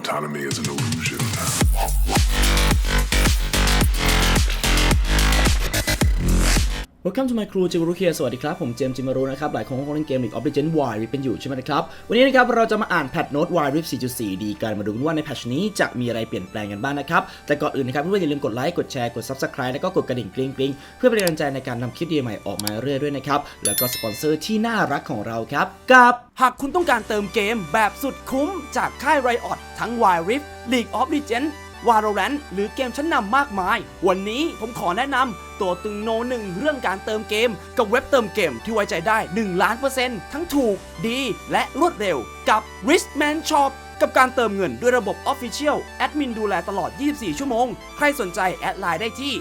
Autonomy is an illusion. Welcome to my crew จิมารุเคียสวัสดีครับ ผมเจมส์จิมารุนะครับ หลายคนคงเล่นเกม League of Legends Wild Rift เป็นอยู่ใช่ไหมนะครับ วันนี้นะครับ เราจะมาอ่านแพทโน้ต Wild Rift 4.4 ดีกันมาดูกันว่าในแพทชนี้จะมีอะไรเปลี่ยนแปลงกันบ้างนะครับ แต่ก่อนอื่นนะครับเพื่อนๆอย่าลืมกดไลค์ กดแชร์ กด Subscribe แล้วก็กดกระดิ่งกริ๊งกริ๊งเพื่อเป็นกำลังใจในการนำคลิปดีใหม่ออกมาเรื่อยๆด้วยนะครับ แล้วก็สปอนเซอร์ที่น่ารักของเราครับกับ หากคุณต้องการเติมเกมแบบสุดคุ้มจากค่าย Riot ทั้ง Wild Rift League of Legends Valorant หรือเกมชั้นนำมากมาย วันนี้ผมขอแนะนำตัวตึงโนหนึ่งเรื่องการเติมเกม กับเว็บเติมเกมที่ไว้ใจได้ 1 ล้านเปอร์เซ็นต์ทั้งถูกดีและรวดเร็วกับ Richman Shop กับการเติมเงินด้วยระบบ Official แอดมินดูแลตลอด 24 ชั่วโมง ใครสนใจแอดไลน์ได้ที่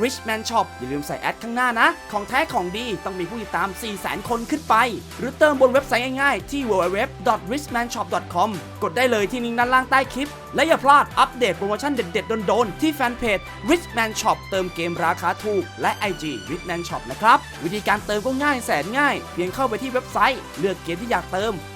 @richman shop อย่าลืมใส่แอดข้างหน้านะ ของแท้ของดีต้องมีผู้ติดตาม 400,000 คนขึ้นไป หรือเติมบนเว็บไซต์ง่ายๆ ที่ www.richmanshop.com กดได้เลยที่ลิงก์ด้านล่างใต้คลิป และอย่าพลาดอัปเดตโปรโมชั่นเด็ดๆโดนๆ ที่แฟนเพจ richman shop เติมเกมราคาถูก และ IG richman shop นะครับ วิธีการเติมก็ง่ายแสนง่าย เพียงเข้าไปที่เว็บไซต์ เลือกเกมที่อยากเติม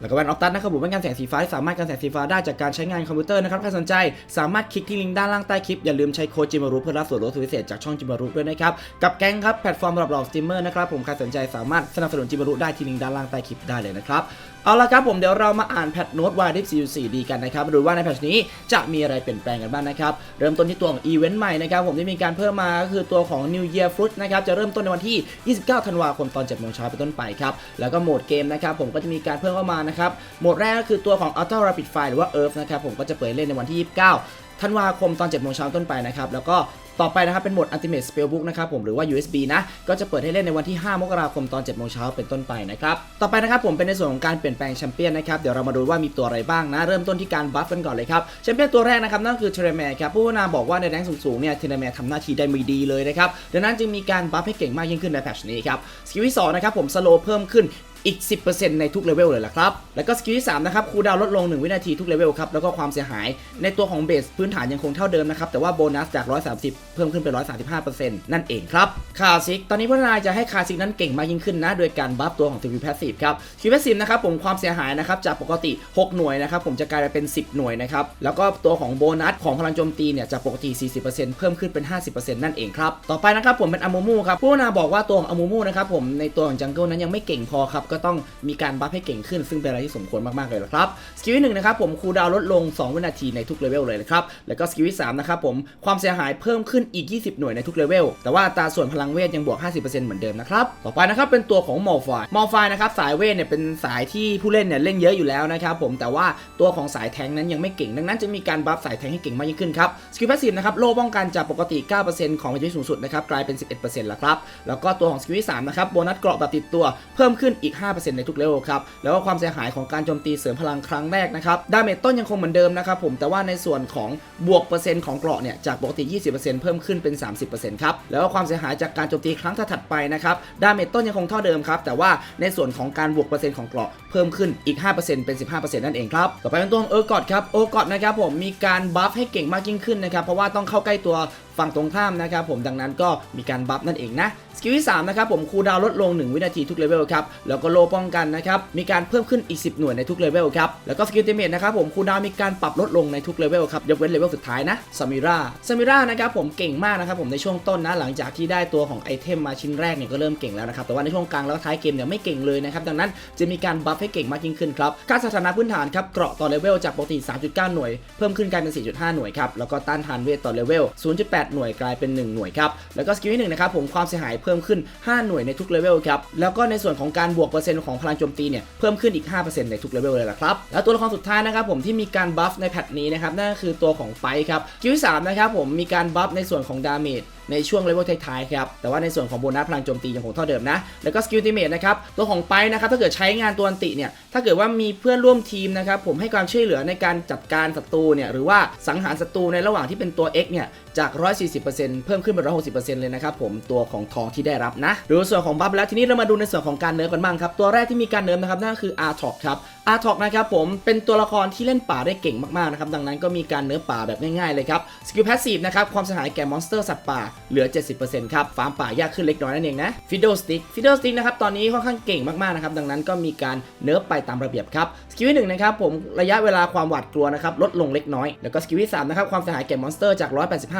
แล้วก็แว่นออฟตัสนะครับผมเป็นการแสงสีฟ้าสามารถกันแสงสีฟ้าได้จากการใช้งานคอมพิวเตอร์นะครับใครสนใจสามารถคลิกที่ลิงก์ด้านล่างใต้คลิป อย่าลืมใช้โค้ดจิมารุเพื่อรับส่วนลดสุดพิเศษจากช่องจิมารุด้วยนะครับ กับแก๊งครับแพลตฟอร์มสำหรับเหล่าสตรีมเมอร์นะครับผมใครสนใจสามารถสนับสนุนจิมารุได้ที่ลิงก์ด้านล่างใต้คลิปได้เลยนะครับเอาละครับผมเดี๋ยวเรามาอ่านแพทโน้ตวายดิฟ4.4ดีกันนะครับมาดูว่าในแพทนี้จะมีอะไรเปลี่ยนแปลงกันบ้างนะครับ เริ่มต้นที่ตัวของอีเวนต์ใหม่นะครับผมที่มีการเพิ่มมาก็คือตัวของ New Year Fruit นะครับจะเริ่มต้นในวันที่ 29 ธันวาคมตอน7โมงเช้าเป็นต้นไปครับ แล้วก็โหมดเกมนะครับผมก็จะมีการเพิ่มเข้ามานะครับโหมดแรกก็คือตัวของ Ultra Rapid Fire หรือว่า Earth นะครับผมก็จะเปิดเล่นในวันที่ 29ธันวาคมตอน7โมงเช้าต้นไปนะครับ แล้วก็ ต่อไปนะครับเป็นโหมด Ultimate Spellbook นะครับผมหรือว่า USB นะก็จะเปิดให้เล่นในวันที่ 5 มกราคมตอน7โมงเช้าเป็นต้นไปนะครับต่อไปนะครับผมเป็นในส่วนของการเปลี่ยนแปลงแชมเปี้ยนนะครับเดี๋ยวเรามาดูว่ามีตัวอะไรบ้างนะ เริ่มต้นที่การบัฟกันก่อนเลยครับแชมเปี้ยนตัวแรกนะครับนั่นคือเทเรแมร์ครับผู้ว่านาบอกว่าในแรงสูงๆเนี่ยเทเรแมร์ทำหน้าที่ได้ไม่ดีเลยนะครับดังนั้นจึงมีการบัฟให้เก่งมากยิ่งขึ้นในแพทช์นี้ครับสกิลที่สองนะครับผมสโลเพิ่มขึ้น อีก 10%ในทุกเลเวลเลยล่ะครับ แล้วก็สกิลที่3นะครับคูลดาวลดลง 1 วินาทีทุกเลเวลครับ แล้วก็ความเสียหายในตัวของเบสพื้นฐานยังคงเท่าเดิมนะครับ แต่ว่าโบนัสจาก 130 เพิ่มขึ้นเป็น 135%นั่นเองครับคาซิก ตอนนี้พัฒนาจะให้คาซิกนั้นเก่งมากยิ่งขึ้นนะ โดยการบัฟตัวของสกิลแพสซีฟครับสกิลแพสซีฟนะครับผมความเสียหายนะครับจากปกติ 6 หน่วยนะครับผมจะกลายเป็น 10 หน่วยนะครับแล้วก็ตัวของโบนัสของพลังโจมตีเนี่ยจากปกติ 40%เพิ่มขึ้นเป็น 50%นั่นเองครับต่อไปนะครับผมเป็นอามูมูครับผู้นาบอกว่าตัวของอามูมูนะครับผมในตัวของจังเกิลนั้นยังไม่เก่งพอครับก็ต้องมีการบัฟให้เก่งขึ้น ซึ่งเป็นอะไรที่สมควรมากๆเลยละครับสกิลที่หนึ่งนะครับผมคูดาวลดลง 2 วินาทีในทุกเลเวลเลยนะครับแล้วก็สกิลที่สามนะครับผมความเสียหายเพิ่มขึ้นอีก 20 หน่วยในทุกเลเวลแต่ว่าตาส่วนพลังเวทยังบวก 50%เหมือนเดิมนะครับต่อไปนะครับเป็นตัวของมอลฟายมอลฟายนะครับสายเวทเนี่ยเป็นสายที่ผู้เล่นเนี่ยเล่นเยอะอยู่แล้วนะครับผมแต่ว่าตัวของสายแทงนั้นยังไม่เก่ง ดังนั้นจะมีการบัฟสายแทงให้เก่งมากยิ่งขึ้นครับสกิลแพสซีฟนะครับโล่ป้องกันจากปกติ 9%ของชีวิตสูงสุดนะครับกลายเป็น 11%แล้วครับแล้วก็ตัวของสกิลที่สามนะครับโบนัสเกราะแบบติดตัวเพิ่มขึ้นอีก5%ในทุกเลเวลครับ แล้วก็ความเสียหายของการโจมตีเสริมพลังครั้งแรกนะครับดาเมจต้นยังคงเหมือนเดิมนะครับผมแต่ว่าในส่วนของบวกเปอร์เซ็นต์ของเกราะเนี่ยจากปกติ 20%เพิ่มขึ้นเป็น 30%ครับแล้วก็ความเสียหายจากการโจมตีครั้งถัดไปนะครับดาเมจต้นยังคงเท่าเดิมครับแต่ว่าในส่วนของการบวกเปอร์เซ็นต์ของเกราะเพิ่มขึ้นอีก 5%เป็น 15%นั่นเองครับต่อไปเป็นตัวของเออร์กอดครับเออร์กอดนะครับผมมีการบัฟให้เก่งมากยิ่งขึ้นนะครับเพราะว่าต้องเข้าใกล้ตัว ฝั่งตรงข้ามนะครับผมดังนั้นก็มีการบัฟนั่นเองนะสกิลที่3นะครับผมคูดาวลดลง 1 วินาทีทุกเลเวลครับแล้วก็โลป้องกันนะครับมีการเพิ่มขึ้นอีก 10 หน่วยในทุกเลเวลครับแล้วก็สกิลเตเมทนะครับผมคูดาวมีการปรับลดลงในทุกเลเวลครับยกเว้นเลเวลสุดท้ายนะซามิราซามิรานะครับผมเก่งมากนะครับผมในช่วงต้นนะหลังจากที่ได้ตัวของไอเทมมาชิ้นแรกเนี่ยก็เริ่มเก่งแล้วนะครับแต่ว่าในช่วงกลางแล้วท้ายเกมเนี่ยไม่เก่งเลยนะครับดังนั้นจะมีการบัฟให้เก่งมากยิ่งขึ้นครับค่าสถานะพื้นฐานครับเกราะต่อเลเวลจากปกติ 3.9 หน่วย เพิ่มขึ้นกลายเป็น 4.5 หน่วยครับแล้วก็ต้านทานเวทต่อเลเวล 0.8หน่วยกลายเป็น 1 หน่วยครับ แล้วก็สกิลที่หนึ่งนะครับผมความเสียหายเพิ่มขึ้น 5 หน่วยในทุกเลเวลครับ แล้วก็ในส่วนของการบวกเปอร์เซ็นต์ของพลังโจมตีเนี่ยเพิ่มขึ้นอีก 5%ในทุกเลเวลเลยล่ะครับ แล้วตัวละครสุดท้ายนะครับผมที่มีการบัฟในแพทนี้นะครับนั่นก็คือตัวของไฟครับสกิลที่สามนะครับผมมีการบัฟในส่วนของดาเมจ ในช่วงเลเวลท้ายๆครับ แต่ว่าในส่วนของโบนัสพลังโจมตียังคงเท่าเดิมนะ แล้วก็สกิลติเมทนะครับ ตัวของไปนะครับถ้าเกิดใช้งานตัวอันติเนี่ย ถ้าเกิดว่ามีเพื่อนร่วมทีมนะครับผมให้ความช่วยเหลือในการจัดการศัตรูเนี่ยหรือว่าสังหารศัตรูในระหว่างที่เป็นตัว X เนี่ยจาก 140%เพิ่มขึ้นเป็น 160%เลยนะครับผมตัวของทองที่ได้รับนะดูส่วนของบัฟแล้วทีนี้เรามาดูในส่วนของการเนิร์ฟกันบ้างครับตัวแรกที่มีการเนิร์ฟนะครับนั่นก็คือ r t o k ครับ a r t o k นะครับผมเป็นตัวละครที่เล่นป่าได้เก่งมากๆนะครับดังนั้นก็มีการเนิร์ฟป่าแบบง่ายๆเลยครับสกิลแพสซีฟนะครับความเสียหายแก่มอนสเตอร์สัตว์ป่าเหลือ 70%ครับฟาร์มป่ายากขึ้นเล็กน้อยนั่นเองนะฟิโดสติกฟิโดสติกนะครับตอนนี้ค่อนข้างเก่งมากๆนะครับดังนั้นก็มีการเนิร์ฟไปตามระเบียบครับสกิลที่หนึ่งนะครับผมระยะเวลาความหวาดกลัวนะครับลดลงเล็กน้อยแล้วก็สกิลที่สามนะครับความเสียหายแก่มอนสเตอร์จาก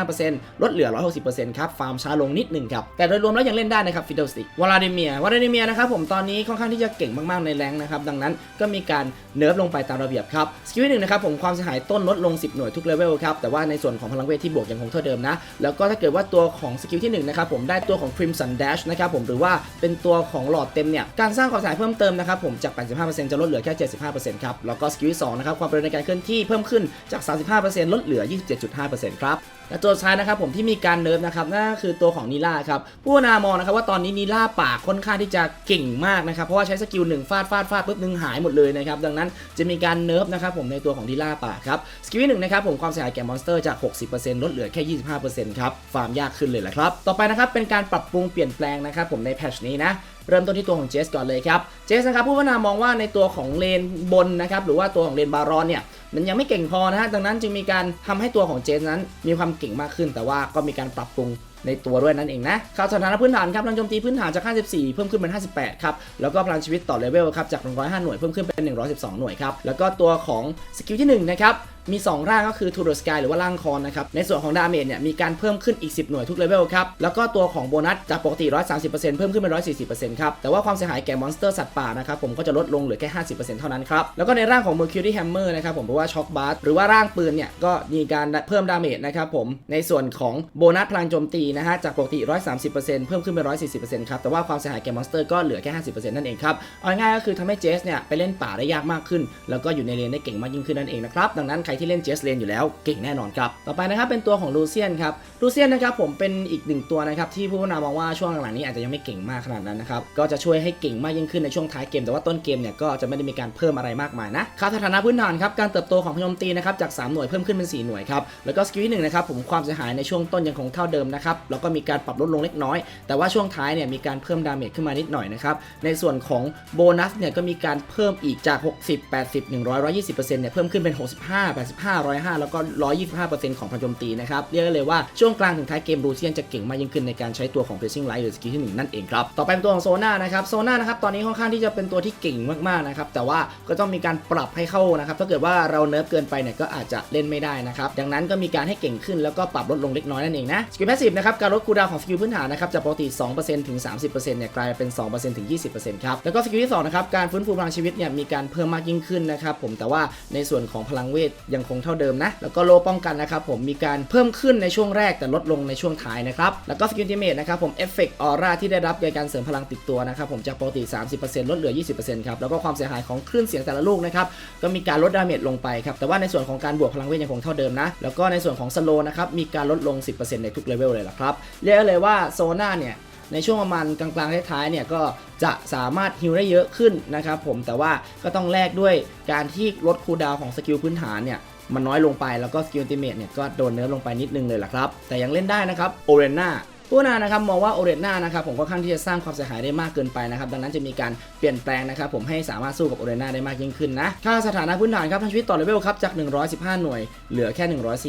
185%ลดเหลือ 160%ครับฟาร์มช้าลงนิดหนึ่งครับแต่โดยรวมแล้วยังเล่นได้นะครับฟิโดสติกวลาดิเมียวลาดิเมียนะครับผมตอนนี้ค่อนข้างที่จะเก่งมากๆในแรงนะครับดังนั้นก็มีการเนิร์ฟลงไปตามระเบียบครับ สกิลที่หนึ่งนะครับผมความเสียหายต้นลดลง 10 หน่วยทุกเลเวลครับ แต่ว่าในส่วนของพลังเวทที่บวกยังคงเท่าเดิมนะ แล้วก็ถ้าเกิดว่าตัวของสกิลที่หนึ่งนะครับผมได้ตัวของ Crimson Dash นะครับผมหรือว่าเป็นตัวของหลอดเต็มเนี่ยการสร้างความเสียหายเพิ่มเติมนะครับผมจาก 85%จะลดเหลือแค่ 75%ครับแล้วก็สกิลที่สองนะครับความเร็วในการเคลื่อนที่เพิ่มขึ้นจาก 35%ลดเหลือ 27.5%ครับ และตัวท้ายนะครับผมที่มีการเนิร์ฟนะครับนั่นก็คือตัวของนีล่าครับผู้นามองนะครับว่าตอนนี้นีล่าป่าค่อนข้างที่จะเก่งมากนะครับเพราะว่าใช้สกิลหนึ่งฟาดฟาดฟาดปุ๊บหนึ่งหายหมดเลยนะครับดังนั้นจะมีการเนิร์ฟนะครับผมในตัวของนีล่าป่าครับสกิลที่หนึ่งนะครับผมความเสียหายแก่มอนสเตอร์จาก 60%ลดเหลือแค่ 25%ครับฟาร์มยากขึ้นเลยแหละครับต่อไปนะครับเป็นการปรับปรุงเปลี่ยนแปลงนะครับผมในแพทชนี้นะเริ่มต้นที่ตัวของเจสก่อนเลยครับเจสนะครับผู้พัฒนามองว่าในตัวของเลนบนนะครับหรือว่าตัวของเลนบารอนเนี่ยมันยังไม่เก่งพอนะฮะดังนั้นจึงมีการทำให้ตัวของเจนนั้นมีความเก่งมากขึ้น แต่ว่าก็มีการปรับปรุงในตัวด้วยนั่นเองนะข่าวสถานะพื้นฐานครับพลังโจมตีพื้นฐานจาก 54 เพิ่มขึ้นเป็น 58 ครับ แล้วก็พลังชีวิตต่อเลเวลครับจาก 105 หน่วยเพิ่มขึ้นเป็น 112 หน่วยครับ แล้วก็ตัวของสกิลที่1นะครับ มี 2 ร่างก็คือ To the Sky หรือว่าร่างคอนนะครับ ในส่วนของดาเมจเนี่ยมีการเพิ่มขึ้นอีก 10 หน่วยทุกเลเวลครับ แล้วก็ตัวของโบนัสจากปกติ 130%เพิ่มขึ้นเป็น 140%ครับ แต่ว่าความเสียหายแก่มอนสเตอร์สัตว์ป่านะครับผมก็จะลดลงเหลือแค่ 50%เท่านั้นครับ แล้วก็ในร่างของ Mercury Hammer นะครับผมหรือว่าช็อคบาร์หรือว่าร่างปืนเนี่ยก็มีการเพิ่มดาเมจนะครับผมในส่วนของโบนัสพลังโจมตีนะฮะจากปกติ 130%เพิ่มขึ้นเป็น 140%ครับแต่ว่าความเสียหายแก่มอนสเตอร์ก็เหลือแค่ 50%นั่นเองครับเอาง่ายก็คือทำให้เจสเนี่ยไปเล่นป่าได้ยากมากขึ้น แล้วก็อยู่ในเลนได้เก่งมากยิ่งขึ้นนั่นเองนะครับดังนั้นใครที่เล่นเจสเลนอยู่แล้วเก่งแน่นอนครับ ต่อไปนะครับเป็นตัวของลูเซียนครับ ลูเซียนนะครับผมเป็นอีกหนึ่งตัวนะครับที่ผู้พัฒนามองว่าช่วงหลังๆนี้อาจจะยังไม่เก่งมากขนาดนั้นนะครับ ก็จะช่วยให้เก่งมากยิ่งขึ้นในช่วงท้ายเกม แต่ว่าต้นเกมเนี่ยก็จะไม่ได้มีการเพิ่มอะไรมากมายนะค่าสถานะพื้นฐานครับการเติบโตของพยมตีนะครับจาก 3 หน่วยเพิ่มขึ้นเป็น 4 หน่วยครับ แล้วก็สกิลที่หนึ่งนะครับผมความเสียหายในช่วงต้นยังคงเท่าเดิมนะครับ แล้วก็มีการปรับลดลงเล็กน้อย แต่ว่าช่วงท้ายเนี่ยมีการเพิ่มดาเมจขึ้นมานิดหน่อยนะครับ ในส่วนของโบนัสเนี่ยก็มีการเพิ่มอีกจาก 60 80 100 120%เนี่ยเพิ่มขึ้นเป็น 65 85 105 แล้วก็ 125%ของพลังโจมตีนะครับ เรียกได้เลยว่าช่วงกลางถึงท้ายเกมรูเซียนจะเก่งมากยิ่งขึ้นในการใช้ตัวของ Piercing Light หรือสกิลที่หนึ่งนั่นเองครับ ต่อไปเป็นตัวของโซน่านะครับ โซน่านะครับ ตอนนี้ค่อนข้างที่จะเป็นตัวที่เก่งมากๆนะครับ แต่ว่าก็ต้องมีการปรับให้เข้านะครับ ถ้าเกิดว่าเราเนิร์ฟเกินไปเนี่ยก็อาจจะเล่นไม่ได้นะครับ ดังนั้นก็มีการให้เก่งขึ้นแล้วก็ปรับลดลงเล็กน้อยนั่นเองนะ สกิลแพสซีฟนะครับ การลดคูลดาวน์ของสกิลพื้นฐานนะครับจากปกติ 2%ถึง 30%เนี่ยกลายเป็น 2%ถึง 20%ครับ แล้วก็สกิลที่2นะครับ การฟื้นฟูพลังชีวิตเนี่ยมีการเพิ่มมากยิ่งขึ้นนะครับผม แต่ว่าในส่วนของพลังเวทยังคงเท่าเดิมนะ แล้วก็โลป้องกันนะครับผมมีการเพิ่มขึ้นในช่วงแรกแต่ลดลงในช่วงท้ายนะครับ แล้วก็สกิลติเมทนะครับผมเอฟเฟกต์ออร่าที่ได้รับโดยการเสริมพลังติดตัวนะครับผมจากปกติ 30%ลดเหลือ 20%ครับ แล้วก็ความเสียหายของคลื่นเสียงแต่ละลูกนะครับ ก็มีการลดดาเมจลงไปครับ แต่ว่าในส่วนของการบวกพลังเวทยังคงเท่าเดิมนะ แล้วก็ในส่วนของสโลนะครับ มีการลดลง 10%ในทุกเลเวลเลยล่ะครับ เรียกเลยว่าโซน่าเนี่ย ในช่วงประมาณกลางๆท้ายๆเนี่ยก็จะสามารถฮิลได้เยอะขึ้นนะครับผมแต่ว่าก็ต้องแลกด้วยการที่ลดคูลดาวของสกิลพื้นฐานเนี่ยมันน้อยลงไปแล้วก็สกิลติเมทเนี่ยก็โดนเนิร์ฟลงไปนิดนึงเลยล่ะครับ แต่ยังเล่นได้นะครับโอเรน่า ผู้นานะครับมองว่าโอเรน่านะครับผมค่อนข้างที่จะสร้างความเสียหายได้มากเกินไปนะครับดังนั้นจะมีการเปลี่ยนแปลงนะครับผมให้สามารถสู้กับโอเรน่าได้มากยิ่งขึ้นนะค่าสถานะพื้นฐานครับพลังชีวิตต่อเลเวลครับจาก 115 หน่วย เหลือแค่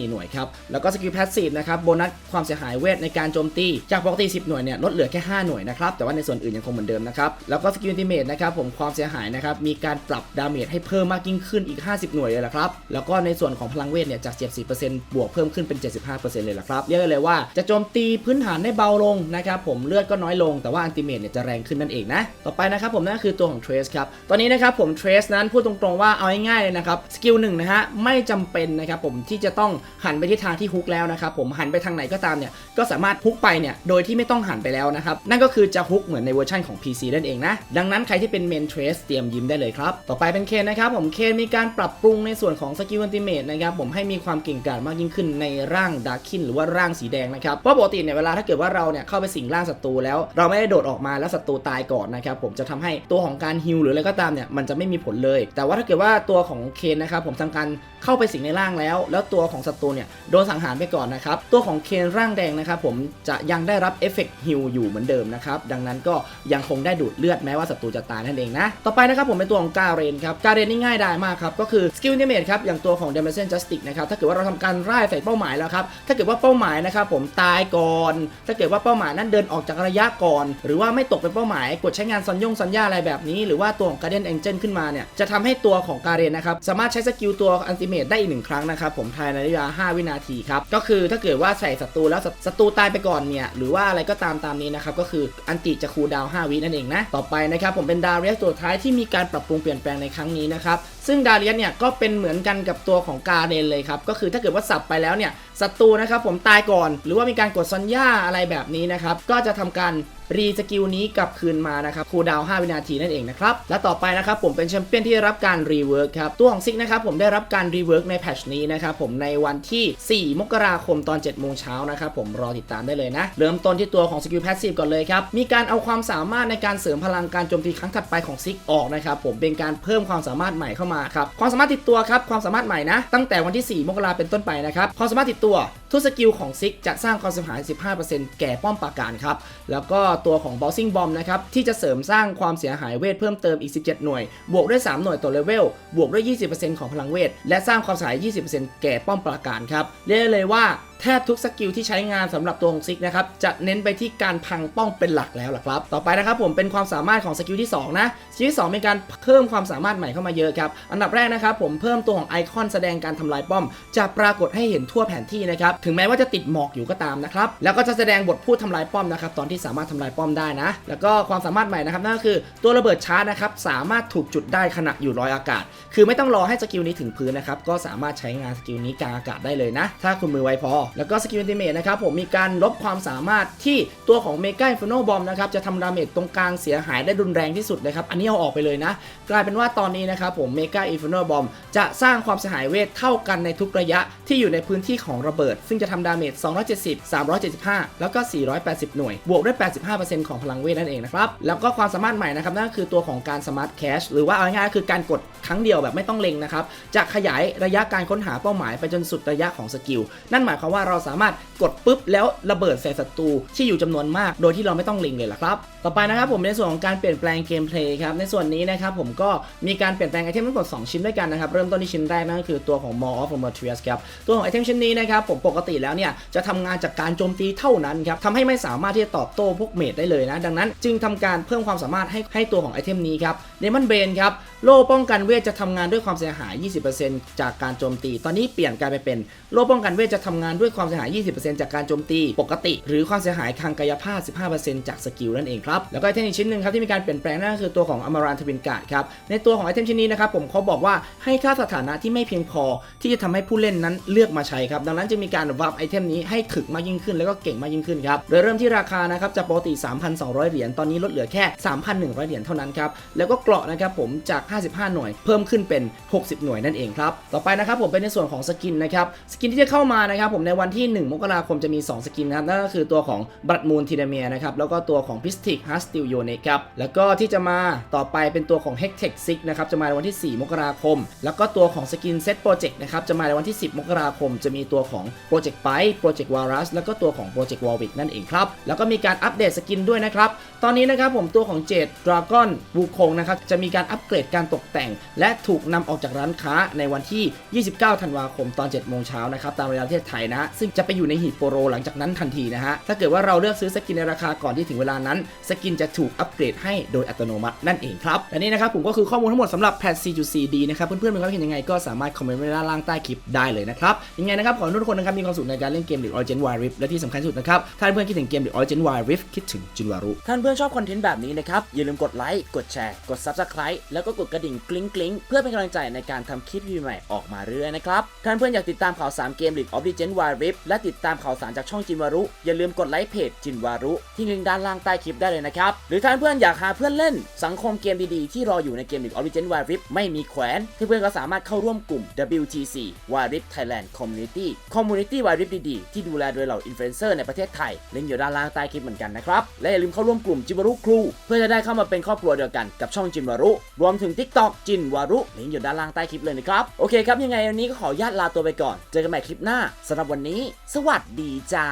104 หน่วยครับแล้วก็สกิลแพสซีฟนะครับโบนัสความเสียหายเวทในการโจมตีจากปกติ 10 หน่วยเนี่ยลดเหลือแค่ 5 หน่วยนะครับแต่ว่าในส่วนอื่นยังคงเหมือนเดิมนะครับแล้วก็สกิลติเมทนะครับผมความเสียหายนะครับมีการปรับดาเมจให้เพิ่มมากยิ่งขึ้นอีก 50 หน่วยเลยละครับแล้วก็ในส่วนของพลังเวทเนี่ยจาก 74%บวกเพิ่มขึ้นเป็น 75%เลยละครับเรียกได้เลยว่าจะโจมตีพื้นฐานไได้เบาลงนะครับผมเลือดก็น้อยลงแต่ว่าอันติเมตเนี่ยจะแรงขึ้นนั่นเองนะ ต่อไปนะครับผมนั่นคือตัวของ Trace ครับ ตอนนี้นะครับผม Trace นั้นพูดตรงๆว่าเอาง่ายๆเลยนะครับสกิลหนึ่งนะฮะไม่จำเป็นนะครับผมที่จะต้องหันไปที่ทางที่ฮุกแล้วนะครับผมหันไปทางไหนก็ตามเนี่ยก็สามารถฮุกไปเนี่ยโดยที่ไม่ต้องหันไปแล้วนะครับนั่นก็คือจะฮุกเหมือนในเวอร์ชันของ PC นั่นเองนะดังนั้นใครที่เป็นเมน Trace เตรียมยิ้มได้เลยครับต่อไปเป็นเคนนะครับผมเคนมีการปรับปรุงในส่วนของสกิลอันติเมตนะครับผมให้มีความเก่งกาจมากยิ่งขึ้นในร่างดาร์คินหรือว่าร่างสีแดงนะครับเพราะปกติเนี่ยเวลาถ้าเกิดว่าเราเนี่ยเข้าไปสิงร่างศัตรูแล้ว เราไม่ได้โดดออกมาแล้วศัตรูตายก่อนนะครับผมจะทำให้ตัวของการฮิลหรืออะไรก็ตามเนี่ยมันจะไม่มีผลเลย แต่ว่าถ้าเกิดว่าตัวของเคนนะครับผมทำการเข้าไปสิงในร่างแล้ว แล้วตัวของศัตรูเนี่ยโดนสังหารไปก่อนนะครับตัวของเคนร่างแดงนะครับผมจะยังได้รับเอฟเฟกต์ฮิลอยู่เหมือนเดิมนะครับดังนั้นก็ยังคงได้ดูดเลือดแม้ว่าศัตรูจะตายนั่นเองนะต่อไปนะครับผมเป็นตัวของกาเรนครับกาเรนนี่ง่ายดายมากครับก็คือสกิลเนเมทครับอย่างตัวของเดมเซนจัสติกนะครับถ้าเกิดว่าเราทำการร่ายใส่เป้าหมายแล้วครับถ้าเกิดว่าเป้าหมายนะครับผมตายก่อนถ้าเกิดว่าเป้าหมายนั้นเดินออกจากระยะก่อน หรือว่าไม่ตกเป็นเป้าหมายกดใช้งานสัญญงสัญญาอะไรแบบนี้ หรือว่าตัวของ Guardian Angel ขึ้นมาเนี่ยจะทำให้ตัวของการเรนนะครับสามารถใช้สกิลตัวอันติเมตได้อีกหนึ่งครั้งนะครับผมภายในระยะ5วินาทีครับก็คือถ้าเกิดว่าใส่ศัตรูแล้วศัตรูตายไปก่อนเนี่ยหรือว่าอะไรก็ตามตามนี้นะครับก็คืออันติจะคูลดาวน์5วินั่นเองนะต่อไปนะครับผมเป็นดาเรียสตัวท้ายที่มีการปรับปรุงเปลี่ยนแปลงในครั้งนี้นะครับ ซึ่งดาเรียสเนี่ยก็เป็นเหมือนกันกับตัวของกาเดนเลยครับก็คือถ้าเกิดว่าสับไปแล้วเนี่ยศัตรูนะครับผมตายก่อน หรือว่ามีการกดสัญญาอะไรแบบนี้นะครับก็จะทำการ รีสกิลนี้กลับคืนมานะครับคูลดาวน์5วินาทีนั่นเองนะครับ และต่อไปนะครับผมเป็นแชมเปี้ยนที่ได้รับการรีเวิร์กครับ ตัวของซิกนะครับผมได้รับการรีเวิร์กในแพทชนี้นะครับผมในวันที่ 4 มกราคมตอน 7 โมงเช้านะครับผมรอติดตามได้เลยนะ เริ่มต้นที่ตัวของสกิลแพสซีฟก่อนเลยครับ มีการเอาความสามารถในการเสริมพลังการโจมตีครั้งถัดไปของซิกออกนะครับผมเป็นการเพิ่มความสามารถใหม่เข้ามาครับความสามารถติดตัวครับความสามารถใหม่นะตั้งแต่วันที่ 4 มกราเป็นต้นไปนะครับความสามารถติดตัว ทุกสกิลของซิกจะสร้างความเสียหาย 15%แก่ป้อมปราการครับ แล้วก็ตัวของบอสซิงบอมนะครับ ที่จะเสริมสร้างความเสียหายเวทเพิ่มเติมอีก 17 หน่วย บวกด้วย 3 หน่วยต่อเลเวล บวกด้วย 20%ของพลังเวท และสร้างความเสียหาย 20%แก่ป้อมปราการครับ เรียกเลยว่า แทบทุกสกิลที่ใช้งานสำหรับตัวของซิกนะครับจะเน้นไปที่การพังป้องเป็นหลักแล้วล่ะครับ ต่อไปนะครับผมเป็นความสามารถของสกิลที่2นะสกิลที่2เป็นการเพิ่มความสามารถใหม่เข้ามาเยอะครับอันดับแรกนะครับผมเพิ่มตัวของไอคอนแสดงการทำลายป้อม จะปรากฏให้เห็นทั่วแผนที่นะครับถึงแม้ว่าจะติดหมอกอยู่ก็ตามนะครับแล้วก็จะแสดงบทพูดทำลายป้อมนะครับตอนที่สามารถทำลายป้อมได้นะ แล้วก็ความสามารถใหม่นะครับนั่นก็คือตัวระเบิดชาร์จนะครับสามารถถูกจุดได้ขณะอยู่ลอยอากาศ คือไม่ต้องรอให้สกิลนี้ถึงพื้นนะครับก็สามารถใช้งานสกิลนี้กลางอากาศได้เลยนะ ถ้าคุณมือไวพอแล้วก็สกิลอันติเมทนะครับผมมีการลบความสามารถที่ตัวของเมกาอินฟิโนบอมนะครับจะทำดาเมจตรงกลางเสียหายได้รุนแรงที่สุดนะครับอันนี้เอาออกไปเลยนะ กลายเป็นว่าตอนนี้นะครับผมเมกาอินฟิโนบอมจะสร้างความเสียหายเวทเท่ากันในทุกระยะที่อยู่ในพื้นที่ของระเบิด ซึ่งจะทำดาเมจ270 375 แล้วก็ 480 หน่วย บวกด้วย 85%ของพลังเวทนั่นเองนะครับแล้วก็ความสามารถใหม่นะครับนั่นก็คือตัวของการสมาร์ทแคชหรือว่าเอาง่ายๆคือการกดครั้งเดียวแบบไม่ต้องเล็งนะครับจะขยายระยะการค้นหาเป้าหมายไปจนสุดระยะของสกิลนั่นหมายความว่าเราสามารถกดปุ๊บแล้วระเบิดใส่ศัตรูที่อยู่จำนวนมาก โดยที่เราไม่ต้องเล็งเลยล่ะครับต่อไปนะครับผมในส่วนของการเปลี่ยนแปลงเกมเพลย์ครับในส่วนนี้นะครับผมก็มีการเปลี่ยนแปลงไอเทมทั้งหมด2ชิ้นด้วยกันนะครับเริ่มต้นที่ชิ้นแรกนั่นก็คือตัวของ Mall of Materials ครับตัวของไอเทมชิ้นนี้นะครับผมปกติแล้วเนี่ยจะทำงานจากการโจมตีเท่านั้นครับทำให้ไม่สามารถที่จะตอบโต้พวกเมดได้เลยนะ ดังนั้นจึงทำการเพิ่มความสามารถให้ให้ตัวของไอเทมนี้ครับ Demon Brain ครับโล่ป้องกันเวทจะทำงานด้วยความเสียหาย 20%จากการโจมตี ตอนนี้เปลี่ยนกลายไปเป็นโล่ป้องกันเวทจะทำงานด้วยความเสียหาย 20%จากการโจมตี ปกติ หรือความเสียหายทางกายภาพ 15%จากสกิลนั่นเองครับแล้วก็ไอเทมอีกชิ้นหนึ่งครับที่มีการเปลี่ยนแปลงนั่นก็คือตัวของอม r รันทวินการ์ดครับในตัวของไอเทมชิ้นนี้นะครับผมเขาบอกว่าให้ค่าสถานะที่ไม่เพียงพอ ที่จะทำให้ผู้เล่นนั้นเลือกมาใช้ครับดังนั้นจึงมีการวับไอเทมนี้ให้ถึกมากยิ่งขึ้น แล้วก็เก่งมากยิ่งขึ้นครับโดยเริ่มที่ราคานะครับจากปกติ 3,200 เหรียญตอนนี้ลดเหลือแค่ 3,100 เหรียญเท่านั้นครับแล้วก็เกราะนะครับผมจาก 55 หน่วย เพิ่มขึ้นเป็น 60 หน่วยนั่นเองครับต่อไปนะครับผมเป็นในส่วนของสกินนะครับสกินที่จะเข้ามานะครับผมในวันที่ 1 มกราคมจะมี 2 สกินนะครับนั่นก็คือตัวของบัตมูลทีเดเมียนะครับแล้วก็ตัวของพิสติกฮัสติลโยเนครับ แล้วก็ที่จะมาต่อไปเป็นตัวของ h e c t e c 6นะครับ จะมาในวันที่ 4 มกราคม แล้วก็ตัวของสกินเซตโปรเจกต์นะครับ จะมาในวันที่ 10 มกราคม จะมีตัวของโปรเจกต์ไปโปรเจกต์วารัสแล้วก็ตัวของโปรเจกต์วอลวิกนั่นเองครับ แล้วก็มีการอัปเดตสกินด้วยนะครับ ตอนนี้นะครับผมตัวของเจดดราก้อนบูคงนะครับ จะมีการอัปเกรดการตกแต่ง และถูกนำออกจากร้านค้าในวันที่ 29 ธันวาคมตอน 7 โมงเช้านะครับ ตามเวลาประเทศไทยนะ ซึ่งจะไปอยู่ในหีบโปรโลหลังจากนั้นทันทีนะฮะ ถ้าเกิดว่าเราเลือกซื้อสกินในราคาก่อนที่ถึงเวลานั้นสกินจะถูกอัปเกรดให้โดยอัตโนมัตินั่นเองครับและนี่นะครับผมก็คือข้อมูลทั้งหมดสำหรับแพท 4.4D นะครับเพื่อนๆมีความเห็นยังไงก็สามารถคอมเมนต์ไว้ด้านล่างใต้คลิปได้เลยนะครับยังไงนะครับขอให้ทุกคนนะครับมีความสุขในการเล่นเกม The Origin Wild Rift และที่สำคัญสุดนะครับถ้าเพื่อนคิดถึงเกม The Origin Wild Rift คิดถึงจินวารุท่านเพื่อนชอบคอนเทนต์แบบนี้นะครับอย่าลืมกดไลค์กดแชร์กด Subscribe แล้วก็กดกระดิ่งกริ๊งกริ๊งเพื่อเป็นกำลังใจในการทำคลิปวิดีโอใหม่ออกมาเรื่อยนะครับท่านเพื่อนอยากติดตามข่าวสารเกม League of Legends Wild Rift และติดตามข่าวสารจากช่องจินวารุอย่าลืมกดไลค์เพจจินวารุที่ลิงก์ด้านล่างใต้คลิปได้เลยนะครับ หรือท่านเพื่อนอยากหาเพื่อนเล่น สังคมเกมดีๆ ที่รออยู่ในเกม League of Legends Wild Rift ไม่มีแขวนเพื่อนๆก็สามารถเข้าร่วมกลุ่ม WTC Wild Rift Thailand Community Community Wild Rift ดีๆ ที่ดูแลโดยเหล่าอินฟลูเอนเซอร์ในประเทศไทยลิงก์อยู่ด้านล่างใต้คลิปเหมือนกันนะครับ และอย่าลืมเข้าร่วมกลุ่มจินวารุครู เพื่อจะได้เข้ามาเป็นครอบครัวเดียวกันกับช่องจินวารุรวมถึง TikTok จินวารุลิงก์อยู่ด้านล่างใต้คลิปเลยนะครับโอเคครับยังไงวันนี้ก็ขอญาตลาตัวไปก่อน เจอกันใหม่คลิปหน้าสำหรับวันนี้ สวัสดีจ้า